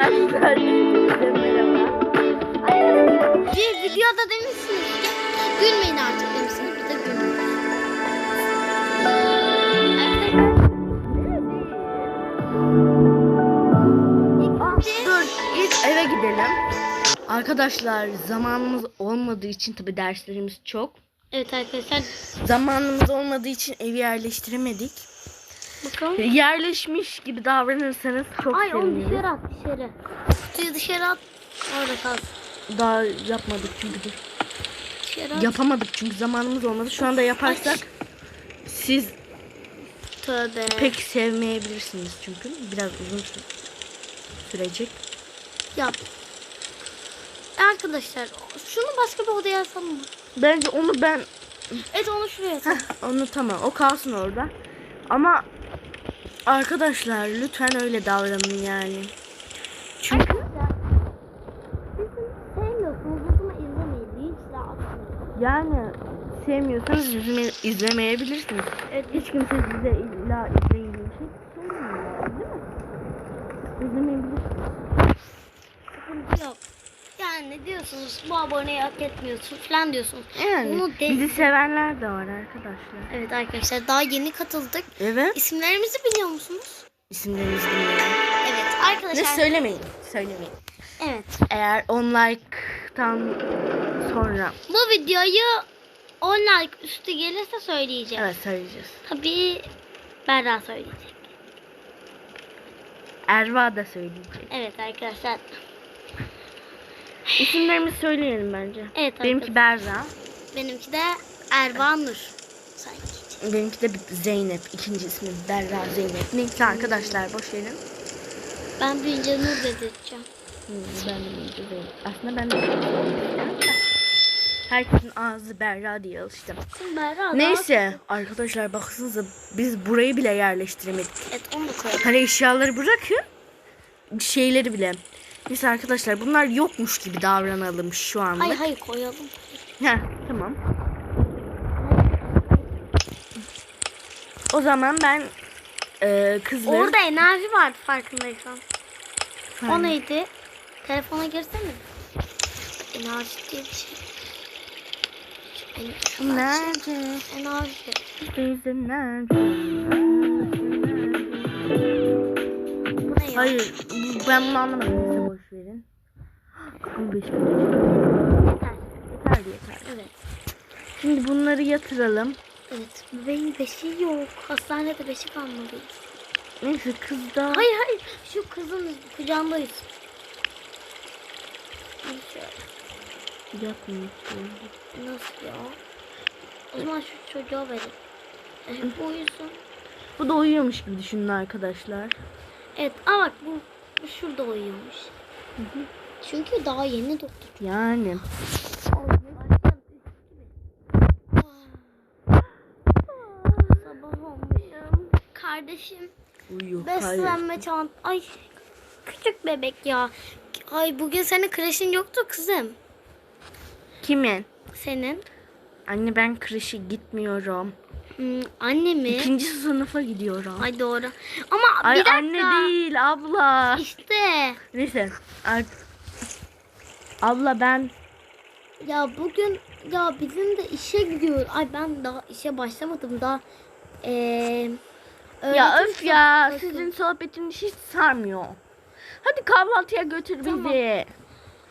Arkadaşlar merhaba. Bir videoda demişsiniz ki gülmeyin artık demişsiniz. Biz de gülmüyoruz. Dur ilk eve gidelim. Arkadaşlar zamanımız olmadığı için tabi derslerimiz çok. Evet arkadaşlar Zamanımız olmadığı için evi yerleştiremedik. Bakalım. Yerleşmiş gibi davranırsanız çok Ay onu dışarı at dışarı. Kutuyu dışarı at. Orada kalsın. Daha yapmadık çünkü. Dışarı at. Yapamadık çünkü zamanımız olmadı. Şu anda yaparsak siz Tövbe. pek sevmeyebilirsiniz çünkü. Biraz uzun sü- sürecek. Yap. Arkadaşlar şunu başka bir odaya atalım mı? Bence onu ben Evet onu şuraya atalım. Onu tamam. O kalsın orada. Ama arkadaşlar lütfen öyle davranın yani. Çünkü yani sevmiyorsanız izleme, izlemeyebilirsiniz. Evet. Hiç kimse size illa izleyin şey söylemiyor değil mi? İzlemeyebilirsiniz. Yani ne diyorsunuz? Bu aboneyi hak etmiyorsun falan diyorsunuz. Yani Bunu de- bizi sevenler de var arkadaşlar. Evet arkadaşlar daha yeni katıldık. Evet. İsimlerimizi biliyor musunuz? İsimlerinizi bilmiyorum. Evet Ne arkadaşlar. söylemeyin. Söylemeyin. Evet. Eğer 10 like'tan sonra Bu videoyu 10 like üstü gelirse söyleyeceğim. evet söyleyeceğiz. Tabii Berra söyleyecek. Erva da söyleyecek. Evet arkadaşlar. İsimlerimizi söyleyelim bence. Evet Benimki. Berra. Benimki de Ervan Nur. Sanki. Benimki de Zeynep. İkinci ismi Berra Zeynep. Neyse arkadaşlar boş verin. Ben büyünce Nur dedirteceğim. Hmm, ben de benimki Zeynep. Aslında ben de. Herkesin ağzı Berra diye alıştım. Berra Neyse arkadaşlar baksanıza biz burayı bile yerleştiremedik. Evet onu da koyalım. Hani eşyaları bırakın. Şeyleri bile. Neyse arkadaşlar bunlar yokmuş gibi davranalım şu anda. Hayır hayır koyalım. Heh, tamam. O zaman ben e, kızları... Orada enerji vardı farkındaysan. O Hani- neydi? Telefona girsene. Enerji diye bir şey. Enerji. Ne ya? Hayır ben bunu anlamadım. Neyse boş verin. 15 Yeter. yeter yeter. Evet. Şimdi bunları yatıralım. Evet. Bebeğin beşi yok. Hastanede beşi kalmalıyız. Neyse kız da... Hayır hayır. Şu kızın kucağındayız. Yatmıyor. Nasıl ya? O zaman şu çocuğa verin. Bu uyusun. Bu da uyuyormuş gibi düşünün arkadaşlar. Evet ama bak bu, bu şurada uyuyormuş. Çünkü daha yeni doktor. Yani. Sabah olmuş. Kardeşim Uyuyor. beslenme çant. Ay küçük bebek ya. Ay bugün senin kreşin yoktu kızım. Kimin? Senin. Anne ben kreşe gitmiyorum. Hmm, anne mi? İkinci sınıfa gidiyorum. Ay doğru. Ama Ay bir dakika. anne değil abla. İşte. Neyse. Ar- abla ben Ya bugün ya bizim de işe gidiyor. Ay ben daha işe başlamadım daha. Eee ya öf ya sınıfı- sizin sohbetiniz hiç sarmıyor. Hadi kahvaltıya götür Tamam. bizi.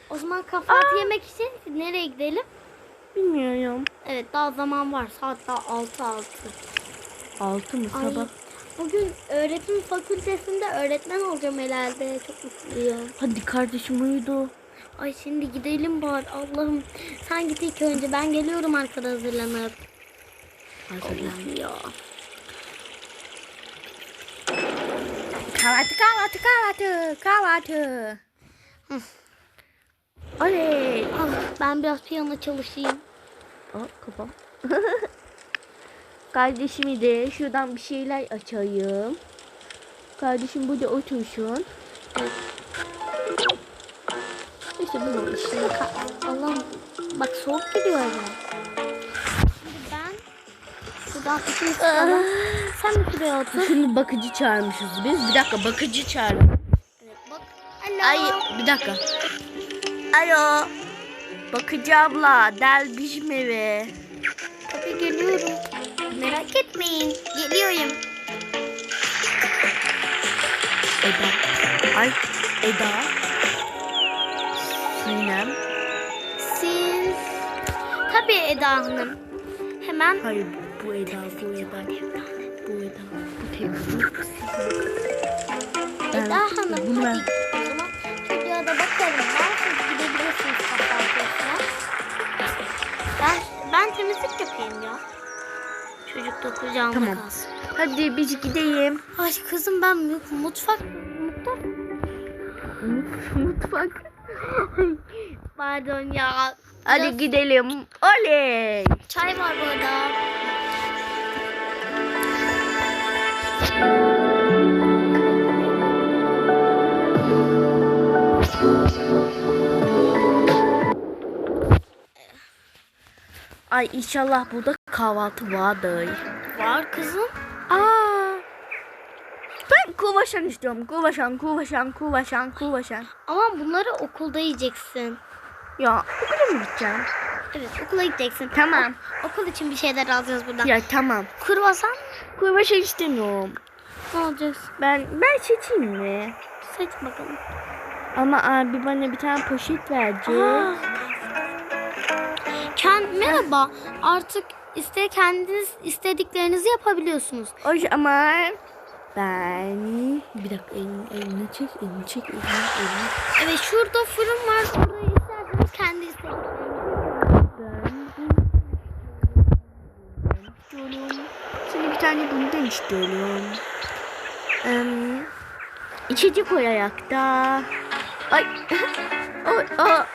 O zaman kahvaltı yemek için nereye gidelim? Bilmiyorum. Evet daha zaman var. Saat daha 6 6. Altı mı Ay, sabah? bugün öğretim fakültesinde öğretmen olacağım herhalde. Çok mutluyum. Hadi kardeşim uyudu. Ay şimdi gidelim bari. Allah'ım sen git ilk önce. Ben geliyorum arkada hazırlanıp. Hazırlan. Ya. Kahvaltı kahvaltı kahvaltı kahvaltı. Oley. Al ben biraz piyano çalışayım. Aa kafam. Kardeşimi de şuradan bir şeyler açayım. Kardeşim burada otursun. Evet. İşte bu işte. Ka- Allah'ım bak soğuk gidiyor eve. Şimdi ben şuradan ikimiz tutalım. Sen bir şuraya otur. Şimdi bakıcı çağırmışız biz. Bir dakika bakıcı çağıralım. Evet bak. Alo. Ay bir dakika. Alo. Bakıcı abla delbiş mi eve? Tabii geliyorum. Merak etmeyin. Geliyorum. Eda. Ay Eda. Sinem. Siz... Tabii Eda Hanım. Hemen Hayır bu Eda bu Eda. Bu Eda. Bu. Ben- Eda Hanım bunlar- hadi o zaman çocuğa da bakalım. Ben siz gidebilirsiniz kahvaltısına. Ben, ben temizlik yapayım ya. Çocuk da kucağımda Tamam. kalsın. Hadi biz gidelim. Ay kızım ben mu- mutfak mutfak Mutfak. pardon ya. Hadi Biraz gidelim. Oley. Çay var burada. Ay inşallah burada kahvaltı vardır. Var kızım. Aa. Kuvaşan istiyorum. Kuvaşan, kuvaşan, kuvaşan, kuvaşan. Ama bunları okulda yiyeceksin. Ya okula mı gideceğim? Evet okula gideceksin. Tamam. O- okul için bir şeyler alacağız buradan. Ya tamam. Kruvasan Kuvaşan istemiyorum. ne alacağız? Ben ben seçeyim mi? Seç bakalım. Ama abi bana bir tane poşet verecek. Aa. Ken, merhaba. Artık iste kendiniz istediklerinizi yapabiliyorsunuz. O zaman ben bir dakika elini, elini çek, elini çek, elini, elini. Evet şurada fırın var. Orayı isterseniz kendi istiyorum. Şimdi bir tane bundan istiyorum. Ee, içecek koy ayakta. Ay. o, o.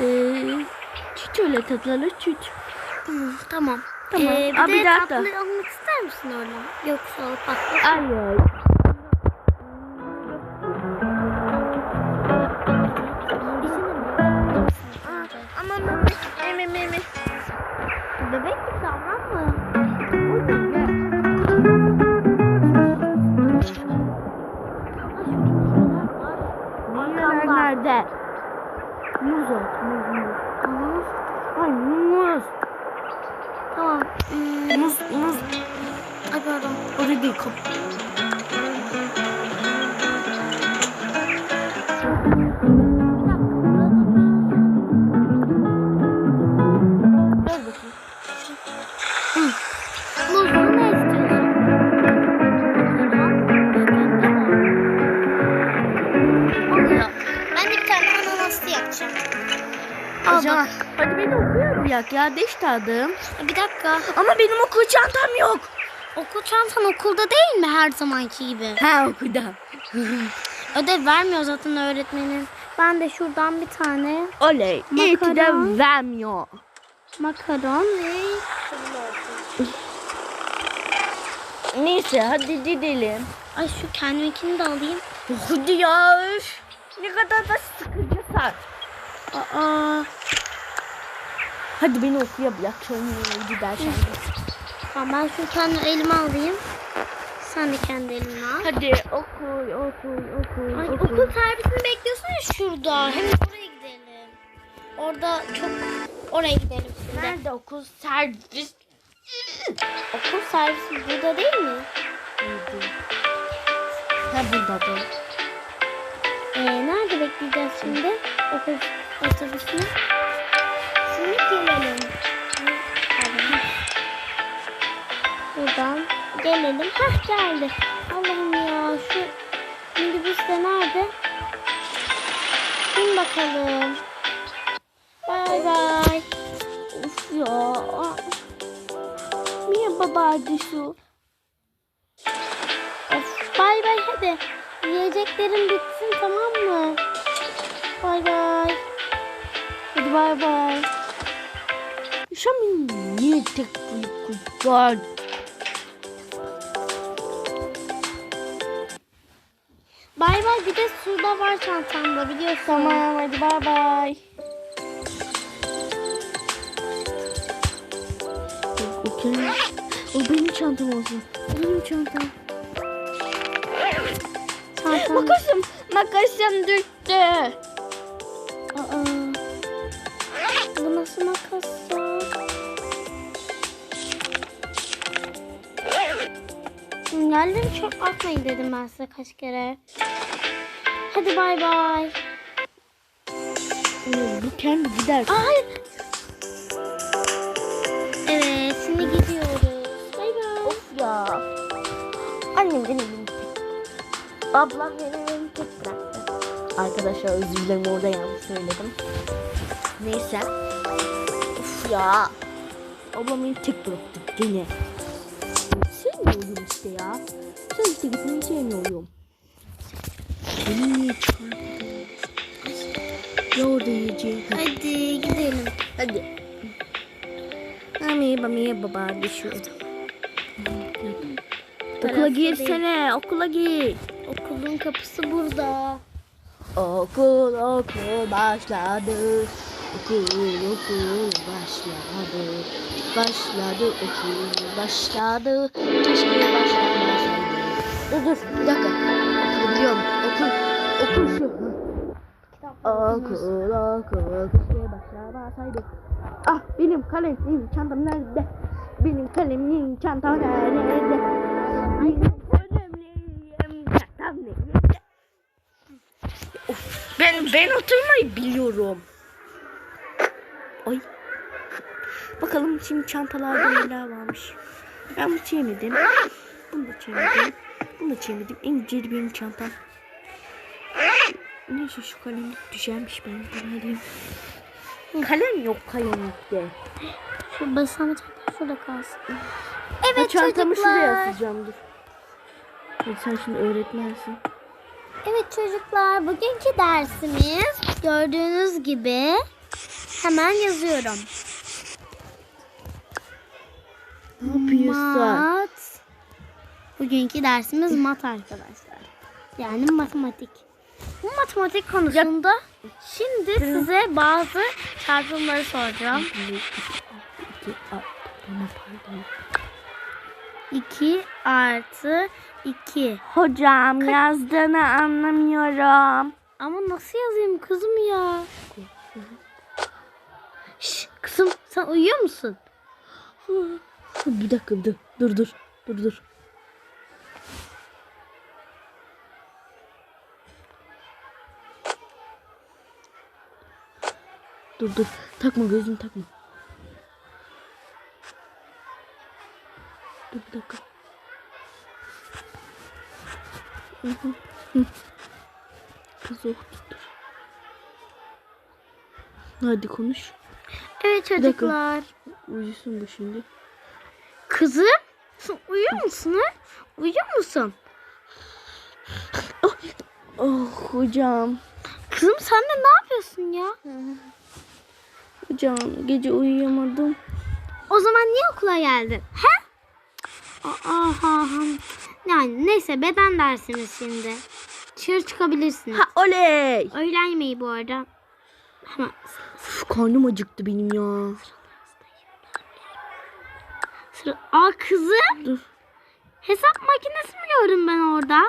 Ee, tatlı süt. Hmm, tamam. Tamam. Ee, bir Aa, de tatlı almak ister misin orada? Yoksa tatlı. Ay ay. Bak. hadi beni okuyor bir yak ya. Deş tadım. Bir dakika. Ama benim okul çantam yok. Okul çantan okulda değil mi her zamanki gibi? Ha okulda. Ödev vermiyor zaten öğretmenin. Ben de şuradan bir tane Oley. İyi ki de Makaron. vermiyor. makaron ve Neyse hadi gidelim. Ay şu kendiminkini de alayım. Hadi ya. Ne kadar da sıkıcı saat. Aa, Hadi beni okuya bırak. Sonra gidersen. tamam ben kendi elime alayım. Sen de kendi eline al. Hadi okul, okul, okul, Ay, okul. okul servisini bekliyorsun ya şurada. Hemen oraya gidelim. Orada çok oraya gidelim şimdi. Nerede okul servis? Okul servisi burada değil mi? Ha burada da. Ee, nerede bekleyeceğiz şimdi? Okul otobüsünü. Şimdi gelelim. Buradan gelelim. Hah geldi. Allah'ım ya şu minibüs de nerede? Bin bakalım. Bay bay. Of ya. Niye babaydı şu? Of, bay bay hadi. Yiyeceklerim bitsin tamam mı? Bay bay. Hadi bay bay. An niye tek var? Bay bay bir de suda var çantamda biliyorsun. Tamam hadi bay bay. Okey. O benim çantam olsun. Benim çantam. Çantam Makasım, makasım düştü. Aa. Nasıl makas ya? Yerleri çok atmayın dedim ben size kaç kere. Hadi bay bay. Bu kendi gider. Aa, hayır. Evet şimdi gidiyoruz. Bay bay. Of ya. Annem tek. Ablam benim elimi tek bıraktı. Arkadaşlar özür dilerim orada yanlış söyledim. Neyse. Of ya. Ablam beni tek bıraktı gene. Sevmiyorum işte ya. Sen işte gitmeyi sevmiyorum. Çağırdın? Ya orada yiyeceğim. Hadi gidelim. Hadi. Mami bami baba düşüyordu. Okula Tarafta girsene, okula gir. Okulun kapısı burada. Okul okul başladı. Okul okul başladı. Başladı okul başladı. Keşke başlamasaydı. Dur dur bir dakika. Okulu biliyorum. Okul okul şu. Okul okul keşke başlamasaydı. Ah benim kalemim çantam nerede? Benim kalemim çantam nerede? Kalemim çantam nerede? Ben ben oturmayı biliyorum. Ay. Bakalım şimdi çantalarda neler varmış. Ben bunu çiğnedim. Bunu da çiğnedim. Bunu da çiğnedim. En güzeli benim çantam. Neyse şu kalem düşermiş benim. Ben alayım. Kalem yok kalemlikte. Şu basamak şurada kalsın. Evet Evet çantamı şuraya çocuklar. asacağım dur. Sen şimdi öğretmensin. Evet çocuklar bugünkü dersimiz gördüğünüz gibi hemen yazıyorum. Ne yapıyorsun? Mat. Bugünkü dersimiz mat arkadaşlar. Yani matematik. Bu matematik konusunda şimdi size bazı çarpımları soracağım. İki, a- Ama pardon. 2 artı 2. Hocam yazdığını anlamıyorum. Ama nasıl yazayım kızım ya? Sen uyuyor musun? Bir dakika dur dur dur dur dur. Dur dur takma gözünü takma. Dur bir dakika. Kız oh dur. Hadi konuş. Evet çocuklar. Uyusun bu şimdi. Kızım uyuyor musun ha? Uyuyor musun? Oh hocam. Kızım sen de ne yapıyorsun ya? Hocam gece uyuyamadım. O zaman niye okula geldin? He? Aa, ha, ha. Yani neyse beden dersiniz şimdi. Dışarı çıkabilirsiniz. Ha oley. Öğlen yemeği bu arada. Hemen Karnım acıktı benim ya. sıra. Aa kızım. Dur. Hesap makinesi mi gördüm ben orada?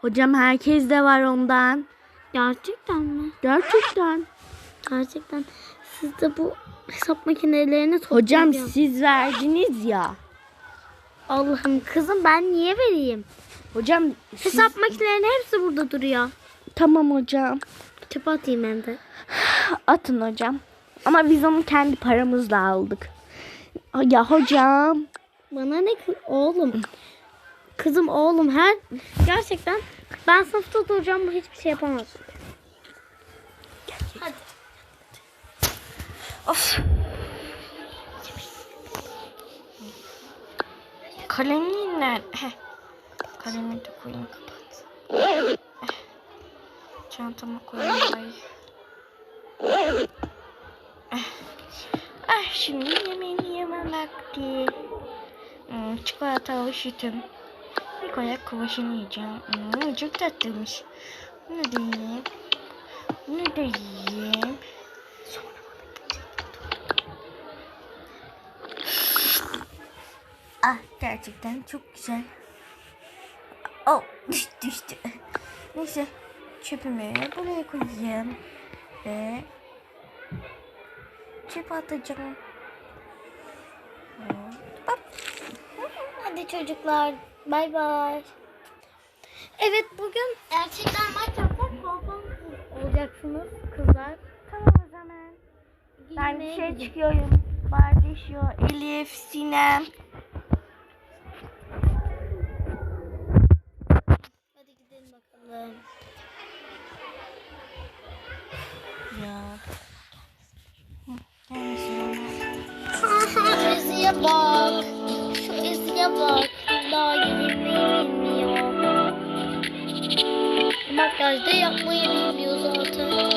Hocam herkes de var ondan. Gerçekten mi? Gerçekten. Gerçekten. Siz de bu hesap makinelerini Hocam toplayacağım. siz verdiniz ya. Allah'ım kızım ben niye vereyim? Hocam siz- Hesap makinelerinin hepsi burada duruyor. Tamam hocam. Çöpe atayım hem de. Atın hocam. Ama biz onu kendi paramızla aldık. Ya hocam. Bana ne oğlum? Kızım oğlum her gerçekten ben sınıfta duracağım bu hiçbir şey yapamaz. Hadi. Of. Kalemin nerede? Kalemi de koyayım kapat. Çantama koyayım bari. Ah şimdi yemeğini yemem vakti. Hmm, çikolatalı sütüm. Bir koyak kuvaşını yiyeceğim. Hmm, çok tatlıymış. Bunu da yiyeyim. Bunu da yiyeyim. Ah gerçekten çok güzel. Oh düştü düştü. Neyse çöpümü buraya koyayım. Ve çöp atacağım. Hadi çocuklar. Bay bay. Evet bugün erkekler maç yapacak. Babam olacaksınız kızlar. Tamam o zaman. Ben bir şey çıkıyorum. Bardeşo, Elif, Sinem. Hadi gidelim bakalım. bak. Şu eziye bak. Daha yedirmeyi bilmiyor. Makyaj da yapmayı bilmiyor zaten.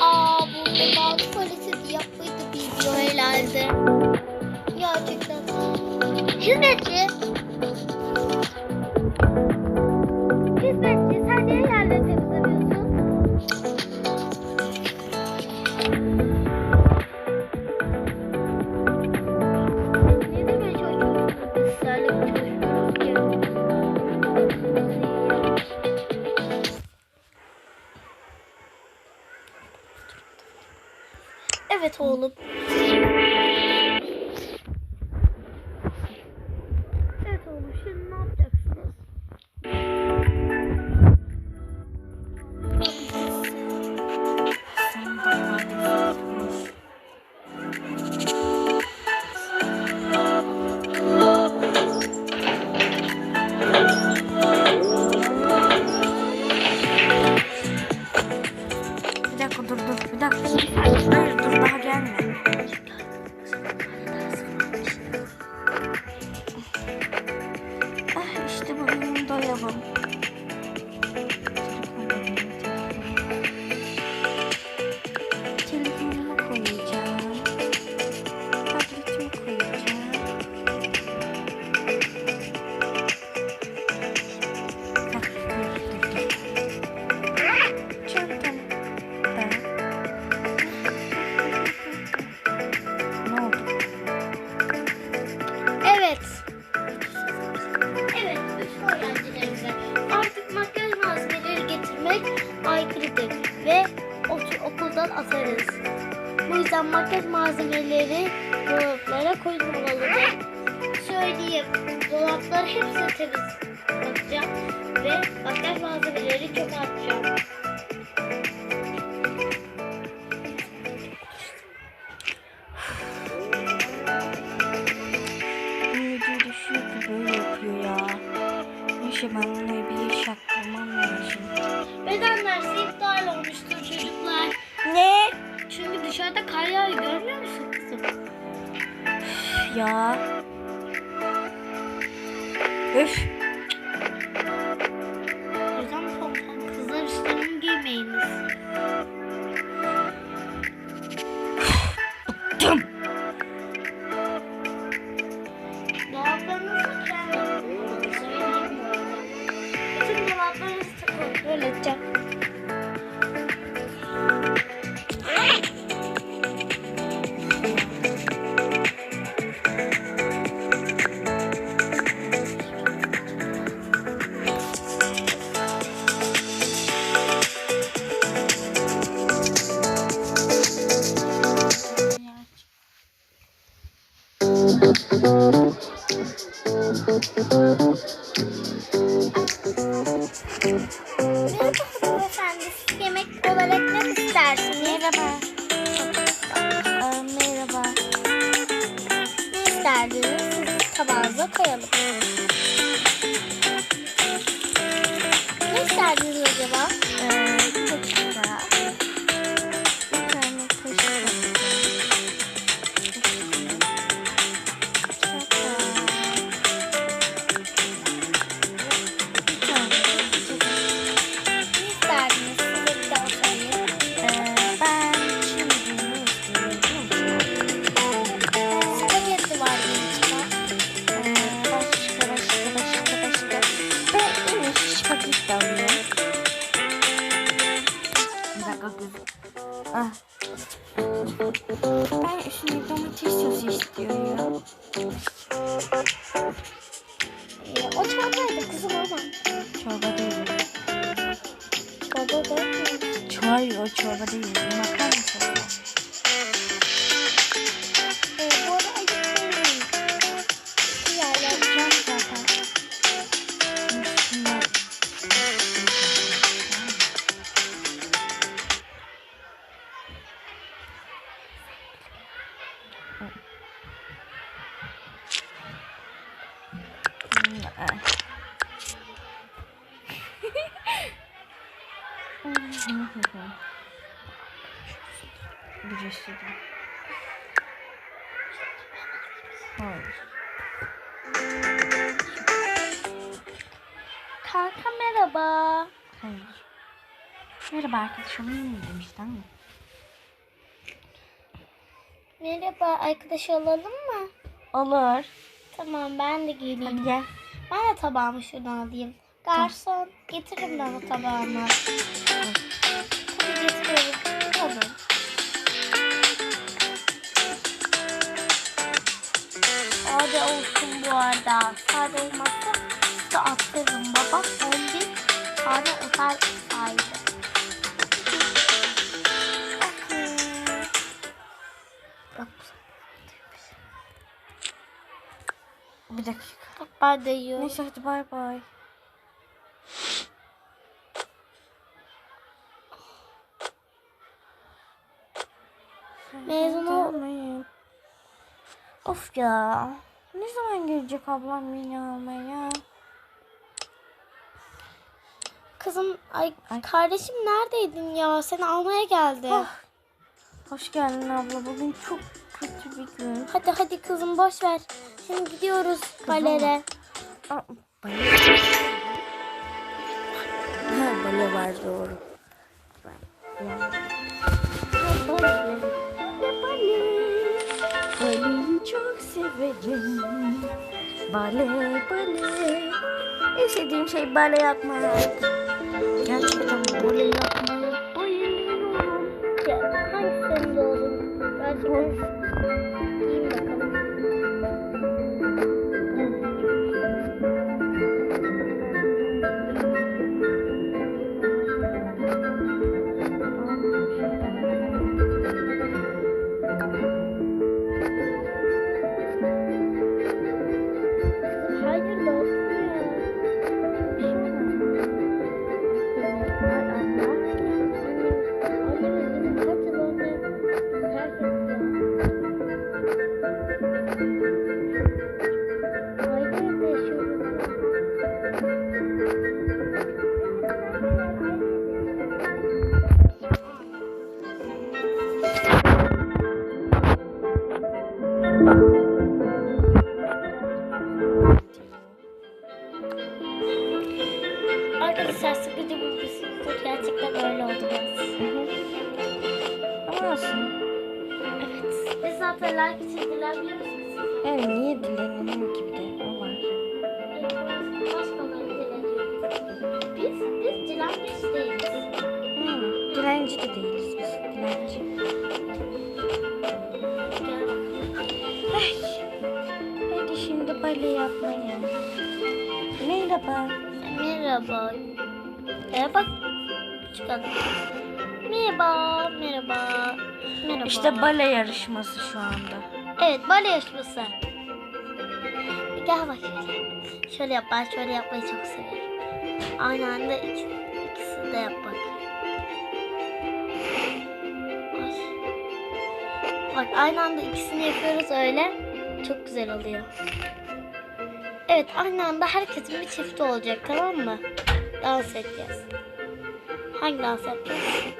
Aa burada bazı kalitesi yapmayı da bilmiyor herhalde. Gerçekten. Hizmetçi. 好吃 çok uygun. Söyleyeyim. Dolaplar hepsi temiz bakacağım. Ve makyaj malzemeleri çok artacak. Birisi de. Hayır. Kanka merhaba. Hayır. Merhaba arkadaşım iyi demiş tamam mı? Merhaba arkadaş olalım mı? Olur. Tamam ben de geleyim. Hadi gel. Ben de tabağımı şuradan alayım. Garson getirin bana tabağımı. Tabii getiriyorum. Tamam. Sade olsun bu arada. Sade olmazsa da attırırım baba. 11 tane otel sahibi. Bir dakika. De yiyorum. Neyse hadi bay bay. Mezun ol. Gelmeyin. Of ya. Ne zaman gelecek ablam beni almaya? Kızım ay, Ay. kardeşim neredeydin ya? Seni almaya geldi. Ah. Hoş geldin abla. Bugün çok gün. Hadi hadi kızım boş ver. Şimdi gidiyoruz galere. Aa, bale. Ha, bale var doğru. Baleyi çok severim. Bale, bale. En sevdiğim şey bale yapmak. Gerçekten bale yapmaya bayılıyorum. Ya, hangisi İşte bale yarışması şu anda. Evet, bale yarışması. Gel bak şöyle. Şöyle yap, ben şöyle yapmayı çok seviyorum. Aynı anda iki, ikisini de yap bak. Bak aynı anda ikisini yapıyoruz öyle. Çok güzel oluyor. Evet aynı anda herkesin bir çifti olacak tamam mı? Dans edeceğiz. Hangi dans yapacağız?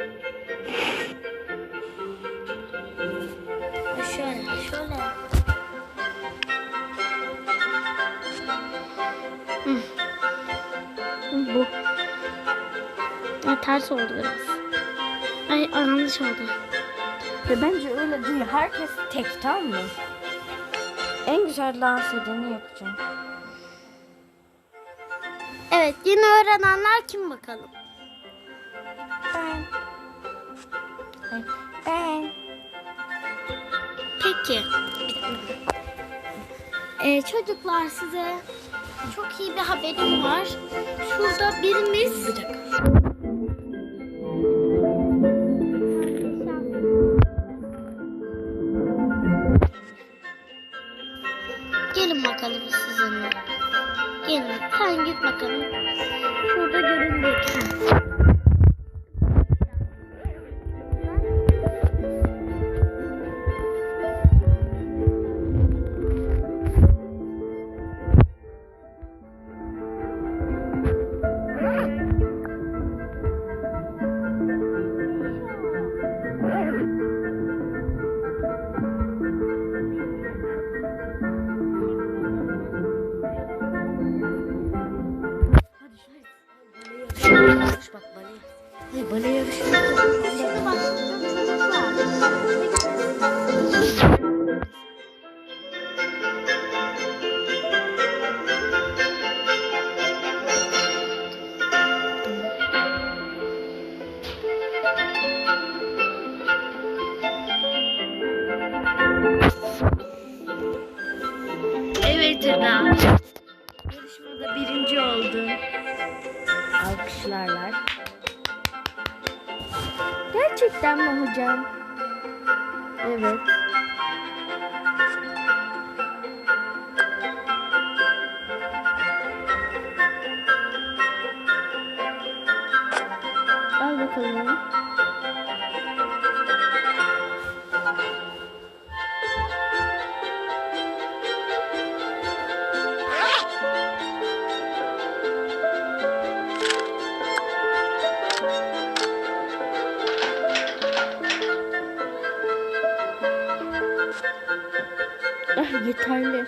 Ters oldu biraz. Ay yanlış oldu. Ve bence öyle değil. Herkes tek tamam mı? En güzel dans edeni yapacağım. Evet yeni öğrenenler kim bakalım? Ben. Ay, Ben. Peki. Ee, çocuklar size çok iyi bir haberim var. Şurada birimiz... Bir dakika. Al bakalım. Ah yeterli.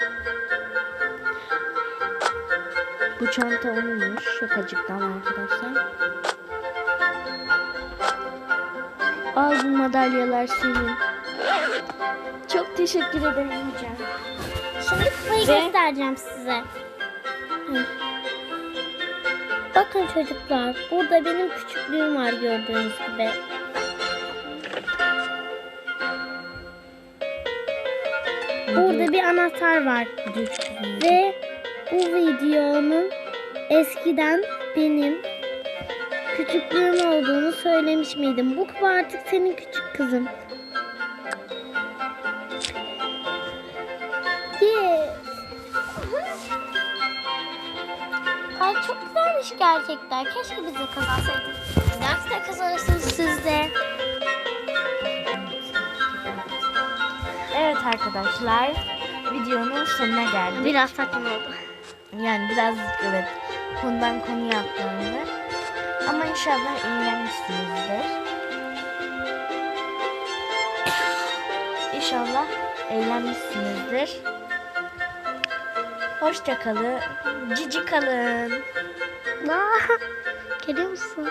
Bu çanta onunmuş. Şakacıktan arkadaşlar. Madalyalar senin. Çok teşekkür ederim hocam. Şimdi kupayı Ve- göstereceğim size. Hı. Bakın çocuklar, burada benim küçüklüğüm var gördüğünüz gibi. Burada bir anahtar var. Ve bu videonun eskiden benim küçüklüğüm olduğunu söylemiş miydim? Bu kupa artık senin küçük kızım. Yes. Ay çok güzelmiş gerçekten. Keşke biz de kazansaydık. Belki de kazanırsınız siz de. Evet arkadaşlar. Videonun sonuna geldik. Biraz saçma oldu. Yani biraz evet konudan konuya atlandı. Ama inşallah eğlenmişsinizdir. İnşallah eğlenmişsinizdir. Hoşça kalın. Cici kalın. Görüyor musun?